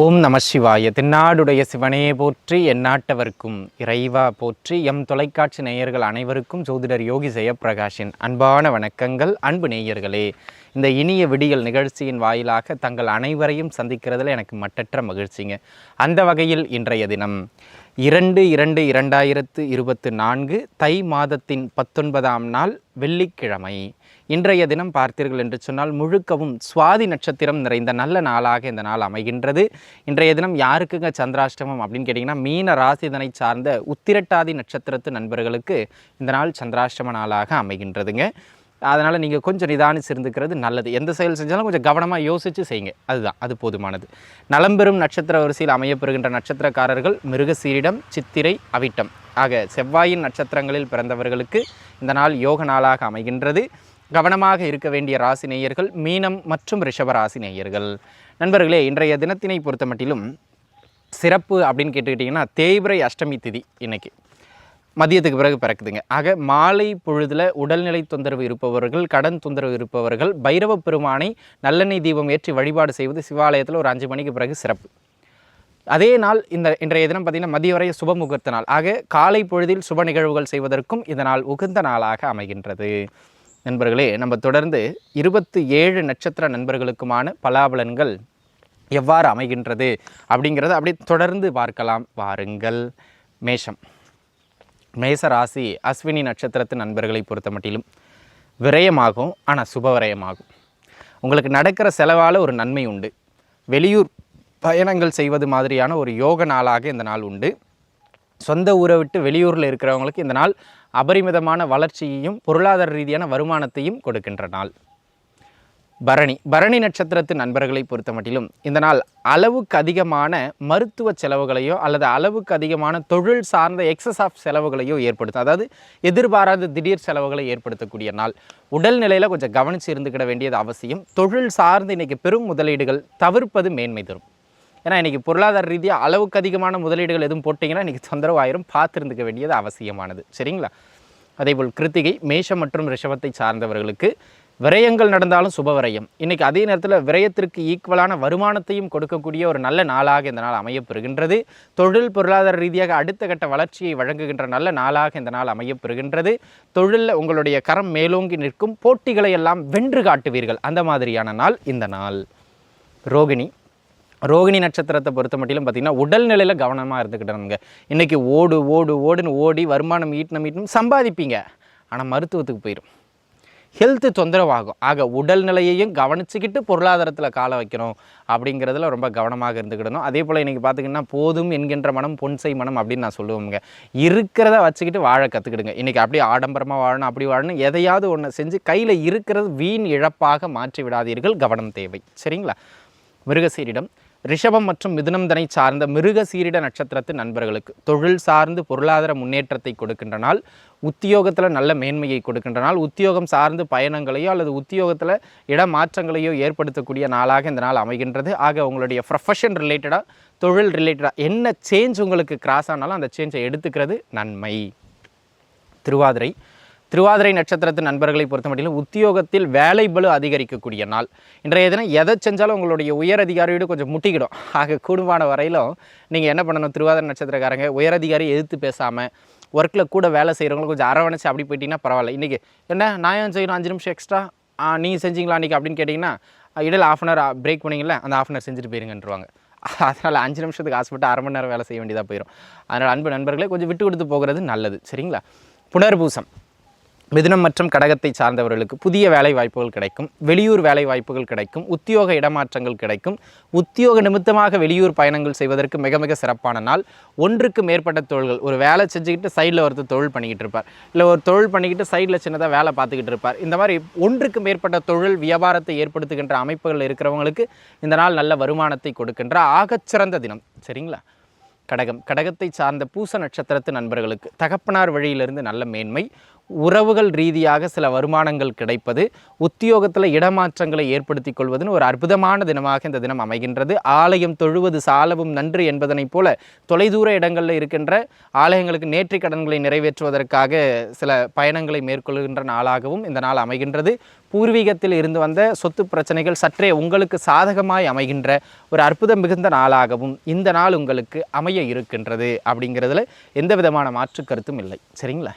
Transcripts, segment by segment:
ஓம் நம சிவாய. தென்னாடுடைய சிவனே போற்றி எந்நாட்டவர்க்கும் இறைவா போற்றி எம் தொலைக்காட்சி நேயர்கள் அனைவருக்கும் ஜோதிடர் யோகி ஜெயப்பிரகாஷின் அன்பான வணக்கங்கள். அன்பு நேயர்களே இந்த இனிய விடியல் நிகழ்ச்சியின் வாயிலாக தங்கள் அனைவரையும் சந்திக்கிறதுல எனக்கு மட்டற்ற மகிழ்ச்சிங்க. அந்த வகையில் இன்றைய தினம் இரண்டு இரண்டு இரண்டாயிரத்து இருபத்து நான்கு தை மாதத்தின் பத்தொன்பதாம் நாள் வெள்ளிக்கிழமை. இன்றைய தினம் பார்த்தீர்கள் என்று சொன்னால் முழுக்கவும் சுவாதி நட்சத்திரம் நிறைந்த நல்ல நாளாக இந்த நாள் அமைகின்றது. இன்றைய தினம் யாருக்குங்க சந்திராஷ்டமம் அப்படின்னு கேட்டிங்கன்னா மீன ராசிதனை சார்ந்த உத்திரட்டாதி நட்சத்திரத்து நண்பர்களுக்கு இந்த நாள் சந்திராஷ்டம நாளாக அமைகின்றதுங்க. அதனால் நீங்கள் கொஞ்சம் நிதானிச்சு இருந்துக்கிறது நல்லது. எந்த செயல் செஞ்சாலும் கொஞ்சம் கவனமாக யோசித்து செய்யுங்க. அதுதான் அது போதுமானது. நலம்பெறும் நட்சத்திர வரிசையில் அமையப்பெறுகின்ற நட்சத்திரக்காரர்கள் மிருகசீரிடம் சித்திரை அவிட்டம். ஆக செவ்வாயின் நட்சத்திரங்களில் பிறந்தவர்களுக்கு இந்த நாள் யோக நாளாக அமைகின்றது. கவனமாக இருக்க வேண்டிய ராசி நேயர்கள் மீனம் மற்றும் ரிஷப ராசி நேயர்கள். நண்பர்களே இன்றைய தினத்தினை பொறுத்த மட்டிலும் சிறப்பு அப்படின்னு கேட்டுக்கிட்டிங்கன்னா தேய்பிரை அஷ்டமி திதி இன்னைக்கு. மதியத்துக்கு பிறகு பிறக்குதுங்க. ஆக மாலை பொழுதில் உடல்நிலை தொந்தரவு இருப்பவர்கள் கடன் தொந்தரவு இருப்பவர்கள் பைரவ பெருமானை நல்லெண்ணெய் தீபம் ஏற்றி வழிபாடு செய்வது சிவாலயத்தில் ஒரு அஞ்சு மணிக்கு பிறகு சிறப்பு. அதே நாள் இந்த இன்றைய தினம் பார்த்திங்கன்னா மதிய வரைய சுப முகூர்த்த நாள். ஆக காலை பொழுதில் சுப நிகழ்வுகள் செய்வதற்கும் இந்த நாள் உகந்த நாளாக அமைகின்றது. நண்பர்களே நம்ம தொடர்ந்து இருபத்தி ஏழு நட்சத்திர நண்பர்களுக்குமான பலாபலன்கள் எவ்வாறு அமைகின்றது அப்படிங்கிறத அப்படியே தொடர்ந்து பார்க்கலாம். வாருங்கள். மேஷம். மேச ராசி அஸ்வினி நட்சத்திரத்து நண்பர்களை பொறுத்த மட்டிலும் விரயமாகும் ஆனால் சுப விரயமாகும். உங்களுக்கு நடக்கிற செலவால் ஒரு நன்மை உண்டு. வெளியூர் பயணங்கள் செய்வது மாதிரியான ஒரு யோக நாளாக இந்த நாள் உண்டு. சொந்த ஊரை விட்டு வெளியூரில் இருக்கிறவங்களுக்கு இந்த நாள் அபரிமிதமான வளர்ச்சியையும் பொருளாதார ரீதியான வருமானத்தையும் கொடுக்கின்ற நாள். பரணி பரணி நட்சத்திரத்து நண்பர்களை பொறுத்த மட்டிலும் இந்த நாள் அளவுக்கு அதிகமான மருத்துவ செலவுகளையோ அல்லது அளவுக்கு அதிகமான தொழில் சார்ந்த எக்ஸஸ் ஆஃப் செலவுகளையோ ஏற்படுத்தும். அதாவது எதிர்பாராத திடீர் செலவுகளை ஏற்படுத்தக்கூடிய நாள். உடல்நிலையில் கொஞ்சம் கவனித்து இருந்துக்கிட வேண்டியது அவசியம். தொழில் சார்ந்து இன்றைக்கி பெரும் முதலீடுகள் தவிர்ப்பது மேன்மை தரும். ஏன்னா இன்றைக்கி பொருளாதார ரீதியாக அளவுக்கு அதிகமான முதலீடுகள் எதுவும் போட்டிங்கன்னா இன்றைக்கி தொந்தரவாயிரும். பார்த்துருந்துக்க வேண்டியது அவசியமானது. சரிங்களா? அதேபோல் கிருத்திகை மேஷம் மற்றும் ரிஷபத்தை சார்ந்தவர்களுக்கு விரயங்கள் நடந்தாலும் சுப விரயம். இன்றைக்கி அதே நேரத்தில் விரயத்திற்கு ஈக்குவலான வருமானத்தையும் கொடுக்கக்கூடிய ஒரு நல்ல நாளாக இந்த நாள் அமையப்பெறுகின்றது. தொழில் பொருளாதார ரீதியாக அடுத்த கட்ட வளர்ச்சியை வழங்குகின்ற நல்ல நாளாக இந்த நாள் அமையப்பெறுகின்றது. தொழிலில் உங்களுடைய கரம் மேலோங்கி நிற்கும். போட்டிகளை எல்லாம் வென்று காட்டுவீர்கள். அந்த மாதிரியான நாள் இந்த நாள். ரோகிணி ரோகிணி நட்சத்திரத்தை பொறுத்த மட்டிலும் பார்த்திங்கன்னா உடல்நிலையில் கவனமாக இருந்துக்கிட்டோம்ங்க இன்றைக்கி ஓடு ஓடு ஓடுன்னு ஓடி வருமானம் ஈட்டணும் ஈட்டணும் சம்பாதிப்பீங்க. ஆனால் மருத்துவத்துக்கு போயிடும் ஹெல்த்து தொந்தரவாகும். ஆக உடல்நிலையையும் கவனிச்சுக்கிட்டு பொருளாதாரத்தில் கால வைக்கணும் அப்படிங்கிறதுல ரொம்ப கவனமாக இருந்துக்கிடணும். அதே போல் இன்றைக்கி பார்த்திங்கன்னா போதும் என்கின்ற மனம் பொன்சை மனம் அப்படின்னு நான் சொல்லுவோங்க இருக்கிறத வச்சுக்கிட்டு வாழ கற்றுக்கிடுங்க இன்றைக்கி அப்படியே ஆடம்பரமாக வாழணும் அப்படி வாழணும் எதையாவது ஒன்று செஞ்சு கையில் இருக்கிறது வீண் இழப்பாக மாற்றி விடாதீர்கள். கவனம் தேவை. சரிங்களா? மிருகசீரிடம் ரிஷபம் மற்றும் மிதுனம் தனை சார்ந்த மிருகசீரிட நட்சத்திரத்து நண்பர்களுக்கு. தொழில் சார்ந்து பொருளாதார முன்னேற்றத்தை கொடுக்கின்ற நாள் உத்தியோகத்தில் நல்ல மேன்மையை கொடுக்கின்ற நாள் உத்தியோகம் சார்ந்து பயணங்களையோ அல்லது உத்தியோகத்தில் இடமாற்றங்களையோ ஏற்படுத்தக்கூடிய நாளாக இந்த நாள் அமைகின்றது. ஆக உங்களுடைய ப்ரொஃபஷன் ரிலேட்டடாக தொழில் ரிலேட்டடாக என்ன சேஞ்ச் உங்களுக்கு கிராஸ் ஆனாலும் அந்த சேஞ்சை எடுத்துக்கிறது நன்மை. திருவாதிரை திருவாதிரை நட்சத்திரத்து நண்பர்களை பொறுத்தமட்டிலும் உத்தியோகத்தில் வேலை பலு அதிகரிக்கக்கூடிய நாள். இன்றைய தினம் எதை செஞ்சாலும் உங்களுடைய உயர் அதிகாரியோடு கொஞ்சம் முட்டிக்கிடும். ஆக கூடுமான வரையிலும் நீங்கள் என்ன பண்ணணும்? திருவாதிரை நட்சத்திரக்காரங்க உயர் அதிகாரி எதிர்த்து பேசாமல் ஒர்க்கில் கூட வேலை செய்கிறவங்களுக்கு கொஞ்சம் அரவணைச்சு அப்படி போயிட்டீங்கன்னா பரவாயில்ல. இன்றைக்கி என்ன நான் ஏன் செய்யணும்? அஞ்சு நிமிஷம் எக்ஸ்ட்ரா நீங்கள் செஞ்சீங்களா அன்றைக்கி அப்படின்னு கேட்டிங்கன்னா இடையில் ஆஃப் அன் ஹவர் பிரேக் பண்ணிங்களே அந்த ஆஃப் அன் ஹவர் செஞ்சுட்டு போயிருங்கன்றவாங்க. அதனால் அஞ்சு நிமிஷத்துக்கு ஆசைப்பட்டு அரை மணி நேரம் வேலை செய்ய வேண்டியதாக போயிடும் அதனால் அன்பு நண்பர்களே கொஞ்சம் விட்டு கொடுத்து போகிறது நல்லது. சரிங்களா? புனர்பூசம். மிதுனம் மற்றும் கடகத்தை சார்ந்தவர்களுக்கு புதிய வேலை வாய்ப்புகள் கிடைக்கும் வெளியூர் வேலை வாய்ப்புகள் கிடைக்கும் உத்தியோக இடமாற்றங்கள் கிடைக்கும். உத்தியோக நிமித்தமாக வெளியூர் பயணங்கள் செய்வதற்கு மிக மிக சிறப்பான நாள். ஒன்றுக்கு மேற்பட்ட தொழில்கள் ஒரு வேலை செஞ்சுக்கிட்டு சைடில் ஒருத்தர் தொழில் பண்ணிக்கிட்டு இருப்பார். இல்லை ஒரு தொழில் பண்ணிக்கிட்டு சைடில் சின்னதாக வேலை பார்த்துக்கிட்டு இருப்பார். இந்த மாதிரி ஒன்றுக்கு மேற்பட்ட தொழில் வியாபாரத்தை ஏற்படுத்துகின்ற அமைப்புகள் இருக்கிறவங்களுக்கு இந்த நாள் நல்ல வருமானத்தை கொடுக்கின்ற ஆகச்சிறந்த தினம். சரிங்களா? கடகம் கடகத்தை சார்ந்த பூச நட்சத்திரத்து நண்பர்களுக்கு தகப்பனார் வழியிலிருந்து நல்ல மேன்மை. உறவுகள் ரீதியாக சில வருமானங்கள் கிடைப்பது உத்தியோகத்தில் இடமாற்றங்களை ஏற்படுத்திக் கொள்வதுன்னு ஒரு அற்புதமான தினமாக இந்த தினம் அமைகின்றது. ஆலயம் தொழுவது சாலவும் நன்று என்பதனைப் போல தொலைதூர இடங்களில் இருக்கின்ற ஆலயங்களுக்கு நேற்று கடன்களை நிறைவேற்றுவதற்காக சில பயணங்களை மேற்கொள்கின்ற நாளாகவும் இந்த நாள் அமைகின்றது. பூர்வீகத்தில் இருந்து வந்த சொத்து பிரச்சனைகள் சற்றே உங்களுக்கு சாதகமாய் அமைகின்ற ஒரு அற்புதம் மிகுந்த நாளாகவும் இந்த நாள் உங்களுக்கு அமைய இருக்கின்றது அப்படிங்கிறதுல எந்த விதமான மாற்று கருத்தும் இல்லை. சரிங்களா?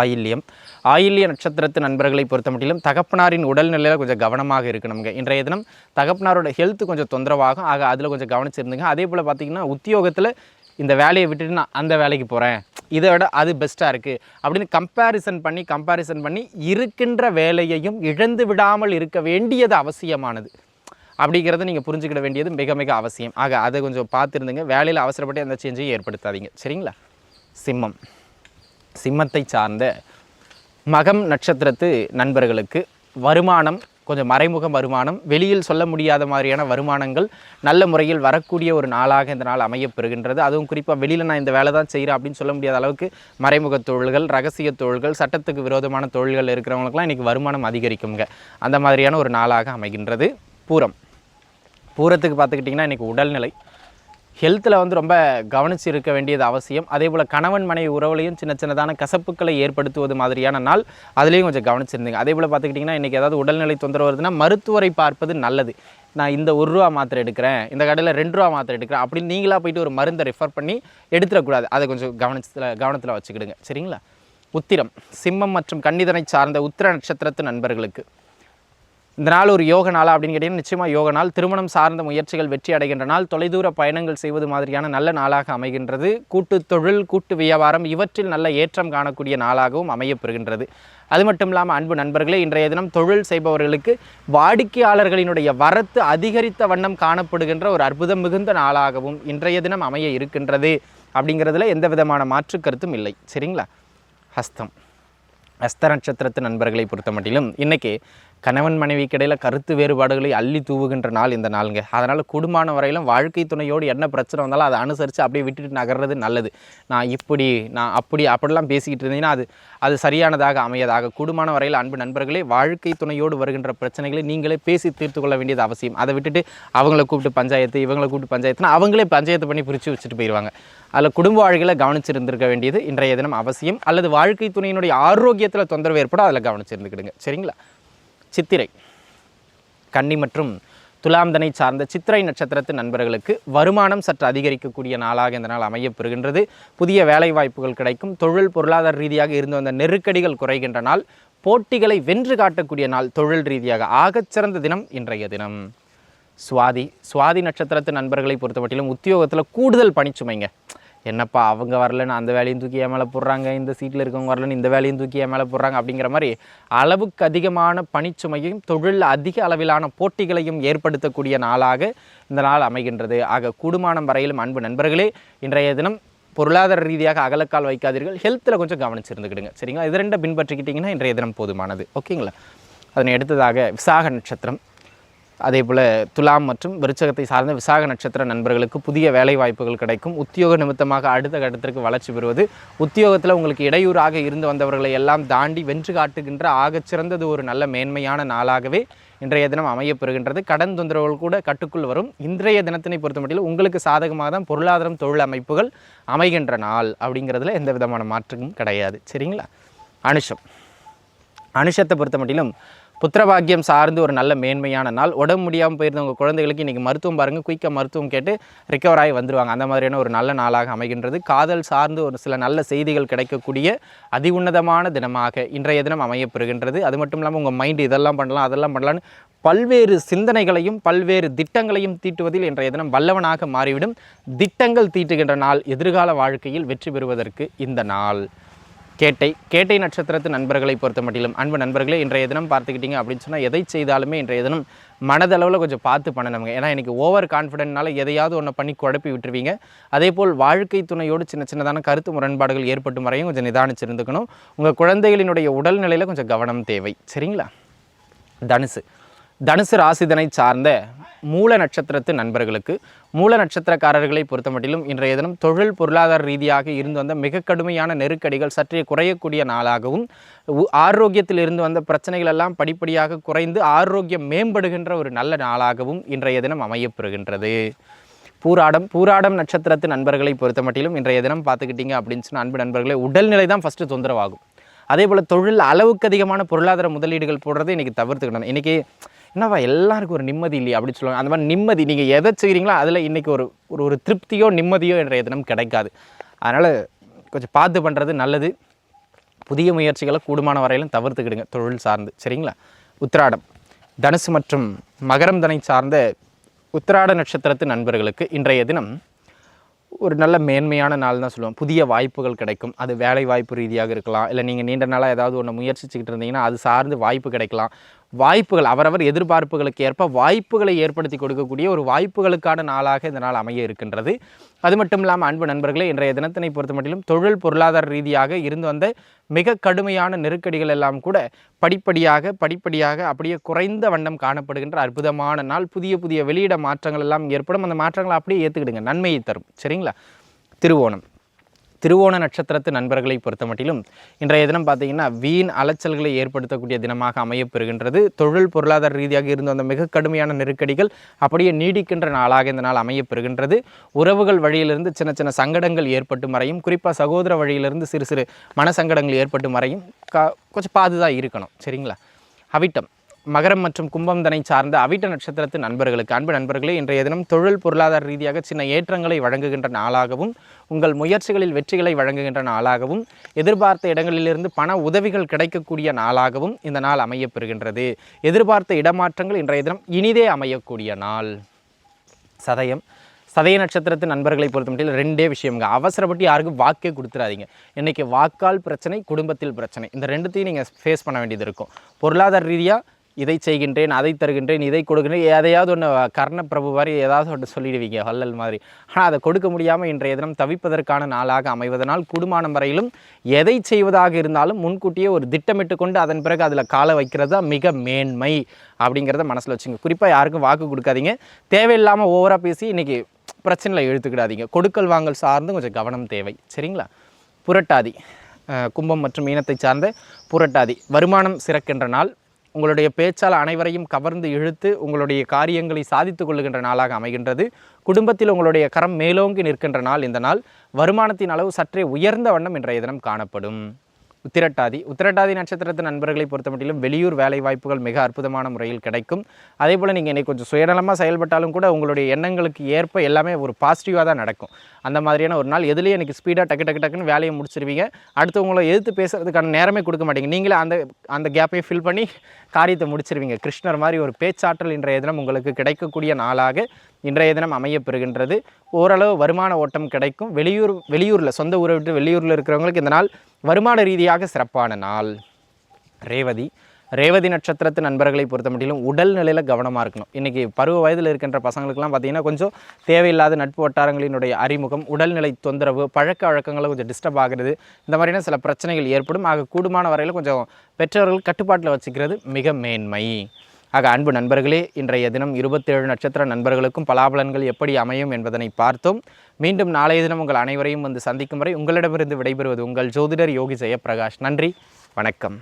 ஆயில்யம். ஆயில்ய நட்சத்திரத்து நண்பர்களை பொறுத்த மட்டிலும் தகப்பனாரின் உடல்நிலையில் கொஞ்சம் கவனமாக இருக்கணுங்க இன்றைய தினம் தகப்பனாரோட ஹெல்த் கொஞ்சம் தொந்தரவாகும். ஆக அதில் கொஞ்சம் கவனிச்சிருந்துங்க. அதே போல் பார்த்தீங்கன்னா உத்தியோகத்தில் இந்த வேலையை விட்டுட்டு நான் அந்த வேலைக்கு போகிறேன் இதை விட அது பெஸ்ட்டாக இருக்குது அப்படின்னு கம்பேரிசன் பண்ணி கம்பேரிசன் பண்ணி இருக்கின்ற வேலையையும் இழந்து விடாமல் இருக்க வேண்டியது அவசியமானது. அப்படிங்கிறத நீங்கள் புரிஞ்சுக்கிட வேண்டியது மிக மிக அவசியம். ஆக அதை கொஞ்சம் பார்த்துருந்துங்க. வேலையில் அவசரப்பட்டு அந்த சேஞ்சையும் ஏற்படுத்தாதீங்க. சரிங்களா? சிம்மம். சிம்மத்தை சார்ந்த மகம் நட்சத்திரத்து நண்பர்களுக்கு வருமானம் கொஞ்சம் மறைமுக வருமானம் வெளியில் சொல்ல முடியாத மாதிரியான வருமானங்கள் நல்ல முறையில் வரக்கூடிய ஒரு நாளாக இந்த நாள் அமையப்பெறுகின்றது. அதுவும் குறிப்பாக வெளியில் நான் இந்த வேலை தான் செய்கிறேன் அப்படின்னு சொல்ல முடியாத அளவுக்கு மறைமுக தொழில்கள் ரகசிய தொழில்கள் சட்டத்துக்கு விரோதமான தொழில்கள் இருக்கிறவங்களுக்குலாம் இன்றைக்கி வருமானம் அதிகரிக்குங்க அந்த மாதிரியான ஒரு நாளாக அமைகின்றது. பூரம். பூரத்துக்கு பார்த்துக்கிட்டிங்கன்னா இன்றைக்கி உடல்நிலை ஹெல்த்தில் வந்து ரொம்ப கவனிச்சு இருக்க வேண்டியது அவசியம். அதே போல் கணவன் மனைவி உறவுலையும் சின்ன சின்னதான கசப்புக்களை ஏற்படுத்துவது மாதிரியான நாள் அதுலேயும் கொஞ்சம் கவனிச்சிருந்தீங்க. அதே போல் பார்த்துக்கிட்டிங்கன்னா இன்றைக்கி ஏதாவது உடல்நிலை தொந்தரவு வருதுன்னா மருத்துவரை பார்ப்பது நல்லது. நான் இந்த ஒரு ரூபா மாத்திரை எடுக்கிறேன் இந்த கடையில் ரெண்டு ரூபா மாத்திரை எடுக்கிறேன் அப்படின்னு நீங்களாக போயிட்டு ஒரு மருந்தை ரெஃபர் பண்ணி எடுத்துடக்கூடாது. அதை கொஞ்சம் கவனத்தில் கவனத்தில் வச்சுக்கிடுங்க. சரிங்களா? உத்திரம் சிம்மம் மற்றும் கன்னிதனை சார்ந்த உத்திர நட்சத்திரத்து நண்பர்களுக்கு. இந்த நாள் ஒரு யோக நாளா அப்படின்னு கேட்டிங்கன்னா நிச்சயமாக யோக நாள். திருமணம் சார்ந்த முயற்சிகள் வெற்றி அடைகின்ற நாள். தொலைதூர பயணங்கள் செய்வது மாதிரியான நல்ல நாளாக அமைகின்றது. கூட்டு தொழில் கூட்டு வியாபாரம் இவற்றில் நல்ல ஏற்றம் காணக்கூடிய நாளாகவும் அமையப்பெறுகின்றது. அது மட்டும் இல்லாமல் அன்பு நண்பர்களே இன்றைய தினம் தொழில் செய்பவர்களுக்கு வாடிக்கையாளர்களினுடைய வரத்து அதிகரித்த வண்ணம் காணப்படுகின்ற ஒரு அற்புதம் மிகுந்த நாளாகவும் இன்றைய தினம் அமைய இருக்கின்றது அப்படிங்கிறதுல எந்த விதமான மாற்று கருத்தும் இல்லை. சரிங்களா? ஹஸ்தம். அஸ்த நட்சத்திரத்து நண்பர்களை பொறுத்த மட்டிலும் இன்றைக்கி கணவன் மனைவிக்கு இடையில கருத்து வேறுபாடுகளை அள்ளி தூவுகின்ற நாள் இந்த நாளுங்க. அதனால் குடும்பமான வரையிலும் வாழ்க்கை துணையோடு என்ன பிரச்சனை வந்தாலும் அதை அனுசரித்து அப்படியே விட்டுட்டு நகர்றது நல்லது. நான் இப்படி நான் அப்படி அப்படிலாம் பேசிக்கிட்டு இருந்தீங்கன்னா அது அது சரியானதாக அமையதாக குடும்பமான வரையில் அன்பு நண்பர்களே வாழ்க்கை துணையோடு வருகின்ற பிரச்சனைகளை நீங்களே பேசி தீர்த்து கொள்ள வேண்டியது அவசியம். அதை விட்டுட்டு அவங்கள கூப்பிட்டு பஞ்சாயத்து இவங்களை கூப்பிட்டு பஞ்சாயத்துனா அவங்களே பஞ்சாயத்து பண்ணி பிரித்து வச்சுட்டு போயிடுவாங்க அதில் குடும்ப வாழ்க்கையில் கவனிச்சிருந்திருக்க வேண்டியது இன்றைய தினம் அவசியம். அல்லது வாழ்க்கை துணையினுடைய ஆரோக்கியத்தில் தொந்தரவு ஏற்படும் அதில் கவனிச்சிருந்துக்கிடுங்க. சரிங்களா? சித்திரை. கன்னி மற்றும் துலாம்தனை சார்ந்த சித்திரை நட்சத்திரத்து நண்பர்களுக்கு வருமானம் சற்று அதிகரிக்கக்கூடிய நாளாக இந்த நாள் அமையப்பெறுகின்றது. புதிய வேலைவாய்ப்புகள் கிடைக்கும். தொழில் பொருளாதார ரீதியாக இருந்து வந்த நெருக்கடிகள் குறைகின்ற நாள். போட்டிகளை வென்று காட்டக்கூடிய நாள். தொழில் ரீதியாக ஆகச்சிறந்த தினம் இன்றைய தினம். சுவாதி சுவாதி நட்சத்திரத்து நண்பர்களை பொறுத்தமட்டிலும் உத்தியோகத்தில் கூடுதல் பணிச்சுமைங்க. என்னப்பா அவங்க வரலன்னு அந்த வேலையும் தூக்கி ஏன் மேலே போடுறாங்க இந்த சீட்டில் இருக்கவங்க வரலன்னு இந்த வேலையும் தூக்கி ஏன் மேலே போடுறாங்க அப்படிங்கிற மாதிரி அளவுக்கு அதிகமான பணிச்சுமையும் தொழில் அதிக அளவிலான போட்டிகளையும் ஏற்படுத்தக்கூடிய நாளாக இந்த நாள் அமைகின்றது. ஆக கூடுமானம் வரையிலும் அன்பு நண்பர்களே இன்றைய தினம் பொருளாதார ரீதியாக அகலக்கால் வைக்காதீர்கள். ஹெல்த்தில் கொஞ்சம் கவனிச்சிருந்துக்கிடுங்க. சரிங்களா? இது ரெண்டை பின்பற்றிக்கிட்டிங்கன்னா இன்றைய தினம் போதுமானது. ஓகேங்களா? அதனை எடுத்ததாக விசாக நட்சத்திரம் அதே போல் துலாம் மற்றும் விருச்சகத்தை சார்ந்த விசாக நட்சத்திர நண்பர்களுக்கு புதிய வேலை வாய்ப்புகள் கிடைக்கும். உத்தியோக நிமித்தமாக அடுத்த கட்டத்திற்கு வளர்ச்சி பெறுவது. உத்தியோகத்தில் உங்களுக்கு இடையூறாக இருந்து வந்தவர்களை எல்லாம் தாண்டி வென்று காட்டுகின்ற ஆகச்சிறந்தது ஒரு நல்ல மேன்மையான நாளாகவே இன்றைய தினம் அமையப்பெறுகின்றது. கடன் தொந்தரவுகள் கூட கட்டுக்குள் வரும். இன்றைய தினத்தினை பொறுத்தமட்டில் உங்களுக்கு சாதகமாக தான் பொருளாதாரம் தொழில் அமைப்புகள் அமைகின்ற நாள் அப்படிங்கிறதுல எந்த விதமான மாற்றமும் கிடையாது. சரிங்களா? அனுஷம். அனுஷத்தை பொறுத்த மட்டிலும் புத்திரபாக்கியம் சார்ந்து ஒரு நல்ல மேன்மையான நாள். உடம்பு முடியாமல் போயிருந்தவங்க குழந்தைகளுக்கு இன்றைக்கி மருத்துவம் பாருங்கள் குயிக்காக மருத்துவம் கேட்டு ரிக்கவர் ஆகி வந்துருவாங்க. அந்த மாதிரியான ஒரு நல்ல நாளாக அமைகின்றது. காதல் சார்ந்து ஒரு சில நல்ல செய்திகள் கிடைக்கக்கூடிய அதி உன்னதமான தினமாக இன்றைய தினம் அமையப்பெறுகின்றது. அது மட்டும் இல்லாமல் உங்கள் மைண்டு இதெல்லாம் பண்ணலாம் அதெல்லாம் பண்ணலான்னு பல்வேறு சிந்தனைகளையும் பல்வேறு திட்டங்களையும் தீட்டுவதில் இன்றைய தினம் வல்லவனாக மாறிவிடும். திட்டங்கள் தீட்டுகின்ற நாள் எதிர்கால வாழ்க்கையில் வெற்றி பெறுவதற்கு இந்த நாள். கேட்டை கேட்டை நட்சத்திரத்து நண்பர்களை பொறுத்த மட்டிலும் அன்பு நண்பர்களே இன்றைய தினம் பார்த்துக்கிட்டிங்க அப்படின்னு சொன்னால் எதை செய்தாலுமே இன்றைய தினம் மனதளவில் கொஞ்சம் பார்த்து பண்ணணுங்க. ஏன்னா எனக்கு ஓவர் கான்ஃபிடென்ட்னால எதையாவது ஒன்று பண்ணி குழப்பி விட்டுருவீங்க. அதே போல் வாழ்க்கை துணையோடு சின்ன சின்னதான கருத்து முரண்பாடுகள் ஏற்பட்டு வரையும் கொஞ்சம் நிதானிச்சிருந்துக்கணும் உங்கள் குழந்தைகளினுடைய உடல்நிலையில் கொஞ்சம் கவனம் தேவை. சரிங்களா? தனுசு. தனுசு ராசிதனை சார்ந்த மூல நட்சத்திரத்து நண்பர்களுக்கு மூல நட்சத்திரக்காரர்களை பொறுத்தமட்டிலும் இன்றைய தினம் தொழில் பொருளாதார ரீதியாக இருந்து வந்த மிக கடுமையான நெருக்கடிகள் சற்றே குறையக்கூடிய நாளாகவும் உ- ஆரோக்கியத்தில் இருந்து வந்த பிரச்சனைகள் எல்லாம் படிப்படியாக குறைந்து ஆரோக்கியம் மேம்படுகின்ற ஒரு நல்ல நாளாகவும் இன்றைய தினம் அமையப்பெறுகின்றது. பூராடம் பூராடம் நட்சத்திரத்து நண்பர்களை பொறுத்தமட்டிலும் இன்றைய தினம் பார்த்துக்கிட்டீங்க அப்படின்னு சொன்ன அன்பு நண்பர்களே உடல்நிலை தான் ஃபஸ்ட்டு தொந்தரவாகும். அதே போல் தொழில் அளவுக்கு அதிகமான பொருளாதார முதலீடுகள் போடுறதை இன்றைக்கி தவிர்த்துக்கணும். இன்றைக்கி என்னவா எல்லாருக்கும் ஒரு நிம்மதி இல்லையா அப்படின்னு சொல்லுவாங்க. அந்த மாதிரி நிம்மதி நீங்கள் எதை செய்கிறீங்களோ அதில் இன்றைக்கி ஒரு ஒரு ஒரு திருப்தியோ நிம்மதியோ என்ற தினம் கிடைக்காது. அதனால் கொஞ்சம் பார்த்து பண்ணுறது நல்லது. புதிய முயற்சிகளை கூடுமான வரையிலும் தவிர்த்துக்கிடுங்க தொழில் சார்ந்து. சரிங்களா? உத்திராடம். தனுசு மற்றும் மகரம் தனை சார்ந்த உத்திராட நட்சத்திரத்து நண்பர்களுக்கு இன்றைய தினம் ஒரு நல்ல மேன்மையான நாள் தான் சொல்லுவோம். புதிய வாய்ப்புகள் கிடைக்கும். அது வேலை வாய்ப்பு ரீதியாக இருக்கலாம். இல்லை நீங்கள் நீண்ட நாளாக ஏதாவது ஒன்று முயற்சிச்சுக்கிட்டு இருந்தீங்கன்னா அது சார்ந்து வாய்ப்பு கிடைக்கலாம். வாய்ப்புகள் அவரவர் எதிர்பார்ப்புகளுக்கு ஏற்ப வாய்ப்புகளை ஏற்படுத்தி கொடுக்கக்கூடிய ஒரு வாய்ப்புகளுக்கான நாளாக இந்த நாள் அமைய இருக்கின்றது. அது மட்டும் இல்லாமல் அன்பு நண்பர்களே இன்றைய தினத்தினை பொறுத்த மட்டிலும் தொழில் பொருளாதார ரீதியாக இருந்து வந்த மிக கடுமையான நெருக்கடிகள் எல்லாம் கூட படிப்படியாக படிப்படியாக அப்படியே குறைந்த வண்ணம் காணப்படுகின்ற அற்புதமான நாள். புதிய புதிய வெளியிட மாற்றங்கள் எல்லாம் ஏற்படும். அந்த மாற்றங்களை அப்படியே ஏற்றுக்கிடுங்க நன்மையை தரும். சரிங்களா? திருவோணம். திருவோண நட்சத்திரத்து நண்பர்களை பொறுத்தமட்டிலும் இன்றைய தினம் பார்த்தீங்கன்னா வீண் அலைச்சல்களை ஏற்படுத்தக்கூடிய தினமாக அமையப்பெறுகின்றது. தொழில் பொருளாதார ரீதியாக இருந்த வந்த மிக கடுமையான நெருக்கடிகள் அப்படியே நீடிக்கின்ற நாளாக இந்த நாள் அமையப்பெறுகின்றது. உறவுகள் வழியிலிருந்து சின்ன சின்ன சங்கடங்கள் ஏற்பட்டு மறையும். குறிப்பாக சகோதர வழியிலிருந்து சிறு சிறு மனசங்கடங்கள் ஏற்பட்டு மறையும். கொஞ்சம் பாதுதான் இருக்கணும். சரிங்களா? அவிட்டம். மகரம் மற்றும் கும்பம் தனை சார்ந்த அவிட்ட நட்சத்திரத்து நண்பர்களுக்கு. அன்பு நண்பர்களே இன்றைய தினம் தொழில் பொருளாதார ரீதியாக சின்ன ஏற்றங்களை வழங்குகின்ற நாளாகவும் உங்கள் முயற்சிகளில் வெற்றிகளை வழங்குகின்ற நாளாகவும் எதிர்பார்த்த இடங்களிலிருந்து பண உதவிகள் கிடைக்கக்கூடிய நாளாகவும் இந்த நாள் அமையப்பெறுகின்றது. எதிர்பார்த்த இடமாற்றங்கள் இன்றைய தினம் இனிதே அமையக்கூடிய நாள். சதயம். சதய நட்சத்திரத்து நண்பர்களை பொறுத்த மட்டும் ரெண்டே விஷயம்ங்க. அவசரப்பட்டு யாருக்கும் வாக்கே கொடுத்துறாதீங்க. இன்றைக்கி வாக்கால் பிரச்சனை குடும்பத்தில் பிரச்சனை. இந்த ரெண்டுத்தையும் நீங்கள் ஃபேஸ் பண்ண வேண்டியது இருக்கும். பொருளாதார ரீதியாக இதை செய்கின்றேன் அதை தருகின்றேன் இதை கொடுக்கின்றேன் எதையாவது ஒன்று கர்ணப்பிரபு மாதிரி ஏதாவது ஒன்று சொல்லிடுவீங்க வள்ளல் மாதிரி. ஆனால் அதை கொடுக்க முடியாமல் இன்றைய தினம் தவிப்பதற்கான நாளாக அமைவதனால் குடுமானம் வரையிலும் எதை செய்வதாக இருந்தாலும் முன்கூட்டியே ஒரு திட்டமிட்டு கொண்டு அதன் பிறகு அதில் காலை வைக்கிறது தான் மிக மேன்மை அப்படிங்கிறத மனசில் வச்சுங்க. குறிப்பாக யாருக்கும் வாக்கு கொடுக்காதீங்க. தேவையில்லாமல் ஓவராக பேசி இன்றைக்கி பிரச்சனையில் எழுத்துக்கிடாதீங்க கொடுக்கல் வாங்கல் சார்ந்து கொஞ்சம் கவனம் தேவை. சரிங்களா? புரட்டாதி கும்பம் மற்றும் மீனத்தை சார்ந்த புரட்டாதி. வருமானம் சிறக்கின்ற நாள். உங்களுடைய பேச்சால் அனைவரையும் கவர்ந்து இழுத்து உங்களுடைய காரியங்களை சாதித்துக் கொள்ளுகின்ற நாளாக அமைகின்றது. குடும்பத்தில் உங்களுடைய கரம் மேலோங்கி நிற்கின்ற நாள் இந்த நாள். வருமானத்தின் அளவு சற்றே உயர்ந்த வண்ணம் இன்றைய தினம் காணப்படும். உத்திரட்டாதி. உத்திரட்டாதி நட்சத்திரத்து நண்பர்களை பொறுத்தமட்டிலும் வெளியூர் வேலை வாய்ப்புகள் மிக அற்புதமான முறையில் கிடைக்கும். அதே போல் நீங்கள் இன்னைக்கு கொஞ்சம் சுயநலமாக செயல்பட்டாலும் கூட உங்களுடைய எண்ணங்களுக்கு ஏற்ப எல்லாமே ஒரு பாசிட்டிவாக தான் நடக்கும். அந்த மாதிரியான ஒரு நாள் எதுலேயே எனக்கு ஸ்பீடாக டக்கு டக்கு டக்குன்னு வேலையை முடிச்சிருவீங்க. அடுத்தவங்களை எதிர்த்து பேசுறதுக்கான நேரமே கொடுக்க மாட்டீங்க. நீங்களே அந்த அந்த கேப்பையும் ஃபில் பண்ணி காரியத்தை முடிச்சிருவீங்க. கிருஷ்ணர் மாதிரி ஒரு பேச்சாற்றல் இன்றைய தினம் உங்களுக்கு கிடைக்கக்கூடிய நாளாக இன்றைய தினம் அமையப்பெறுகின்றது ஓரளவு வருமான ஓட்டம் கிடைக்கும். வெளியூர் வெளியூரில் சொந்த ஊரை விட்டு வெளியூரில் இருக்கிறவங்களுக்கு இந்த நாள் வருமான ரீதியாக சிறப்பான நாள். ரேவதி ரேவதி நட்சத்திரத்து நண்பர்களை பொறுத்த மட்டிலும் உடல் நிலையில் கவனமாக இருக்கணும். இன்றைக்கி பருவ வயதில் இருக்கின்ற பசங்களுக்கெல்லாம் பார்த்தீங்கன்னா கொஞ்சம் தேவையில்லாத நட்பு வட்டாரங்களினுடைய அறிமுகம் உடல்நிலை தொந்தரவு பழக்க வழக்கங்களை கொஞ்சம் டிஸ்டர்ப் ஆகிறது இந்த மாதிரியான சில பிரச்சனைகள் ஏற்படும். ஆக கூடுமான வரையில் கொஞ்சம் பெற்றோர்கள் கட்டுப்பாட்டில் வச்சுக்கிறது மிக மேன்மை. ஆக அன்பு நண்பர்களே இன்றைய தினம் இருபத்தேழு நட்சத்திர நண்பர்களுக்கும் பலாபலன்கள் எப்படி அமையும் என்பதனை பார்த்தோம். மீண்டும் நாளைய தினம் உங்கள் அனைவரையும் வந்து சந்திக்கும் வரை உங்களிடமிருந்து விடைபெறுவது உங்கள் ஜோதிடர் யோகி ஜெயப்பிரகாஷ். நன்றி வணக்கம்.